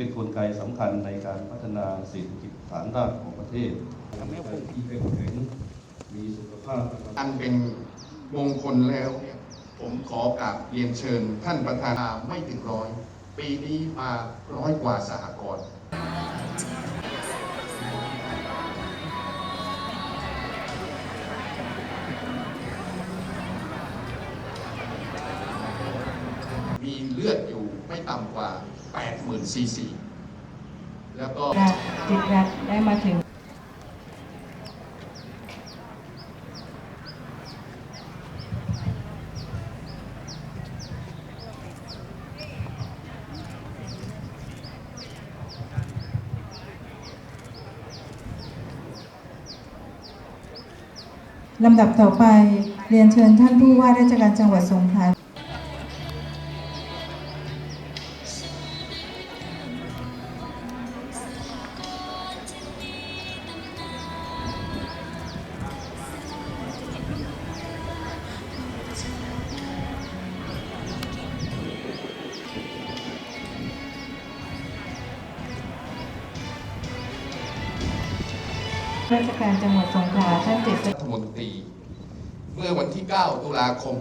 เป็นกลไกสำคัญในการพัฒนาเศรษฐกิจฐานรากของประเทศทำให้ที่เข้มแข็งมีสุขภาพอันเป็นมงคลแล้ว ผมขอกราบเรียนเชิญ ท่านประธานาไม่ถึงร้อย ปีนี้มาร้อยกว่าสหกรณ์มีเลือดอยู่ ไม่ต่ำกว่า 80,000ซีซีแล้วก็จิตรัฐได้มาถึงลำดับต่อไปเรียนเชิญท่านผู้ว่าราชการจังหวัดสงขลา ราชการจังหวัดสงขลาท่านเจษรัฐมนตรี เมื่อวันที่ 9 ตุลาคม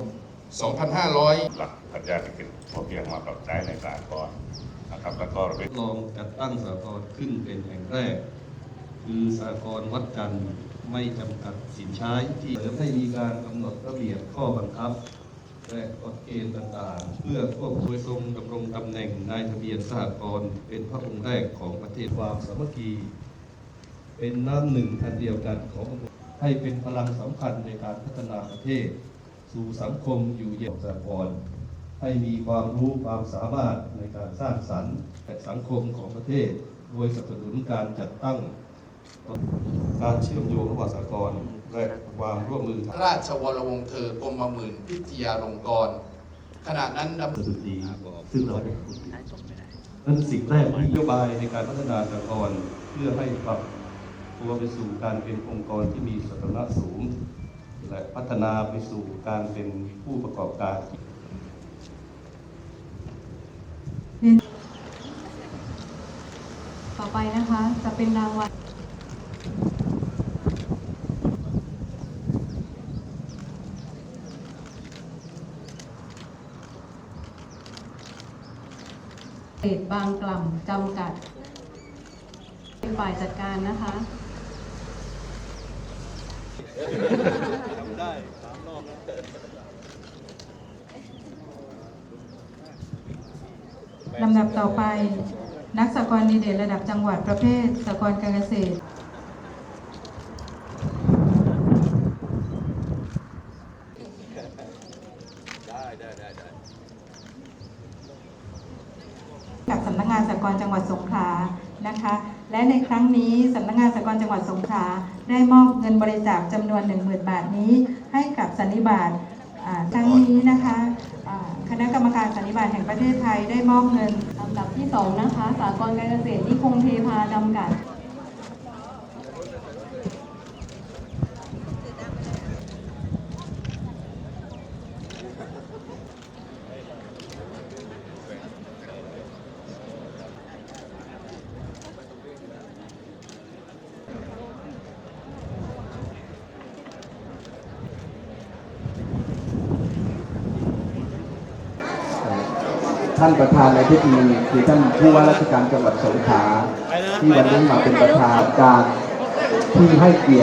2500 หลักปรัชญาเศรษฐกิจพอเพียงมาปรับใช้ในสากลนะครับแล้วก็เป็นลองจัดตั้งสหกรณ์ขึ้นเป็นแห่งแรก คือสหกรณ์วัดจันทร์ไม่จำกัดสินใช้ที่เสริมให้มีการกำหนดระเบียบข้อบังคับและกฎเกณฑ์ต่างๆ เพื่อควบคุมทรงดำรงตำแหน่งนายทะเบียนสหกรณ์เป็นพระองค์แรกของประเทศความสามัคคี เป็นน้ำหนึ่งอันเดียวกันของประเทศให้เป็นพลังสำคัญในการพัฒนาประเทศ สู่สังคมอยู่เย็นสหกรณ์ให้มีความรู้ความสามารถในการสร้างสรรค์และสังคมของประเทศ โดยสนับสนุนการจัดตั้ง การเชื่อมโยงระหว่างสหกรณ์และความร่วมมือทางราชวรวงศ์เธอกรมหมื่นพิทยาลงกรณ์ขณะนั้นดำสุดีซึ่งเราได้พูดนั่นสิ่งแรกที่นโยบายในการพัฒนาสหกรณ์เพื่อให้ปรับ ตัวไปสู่การเป็นองค์กรที่มีสถานะสูง และพัฒนาไปสู่การเป็นผู้ประกอบการต่อไปนะคะจะเป็นรางวัลเศษบางกล่ำจำกัด เป็นฝ่ายจัดการนะคะ ลำดับต่อไป นักสากลดีเด่นระดับจังหวัดประเภทสากลการเกษตรกับสำนักงานสากลจังหวัดสงขลา นะคะ และในครั้งนี้สำนักงานสากลจังหวัดสงขลาได้มอบเงินบริจาคจำนวน 10,000 บาทนี้ ให้กับสันนิบาตครั้งนี้นะคะคณะกรรมการสันนิบาตแห่งประเทศไทยได้มอบเงินลำดับที่ 2 นะคะ สากลการเกษตรนิคมเทพาจำกัด ท่านประธานในพิธีคือท่านผู้ว่าราชการจังหวัดสงขลาที่วันนี้มาเป็นประธานการที่ให้เกียรติ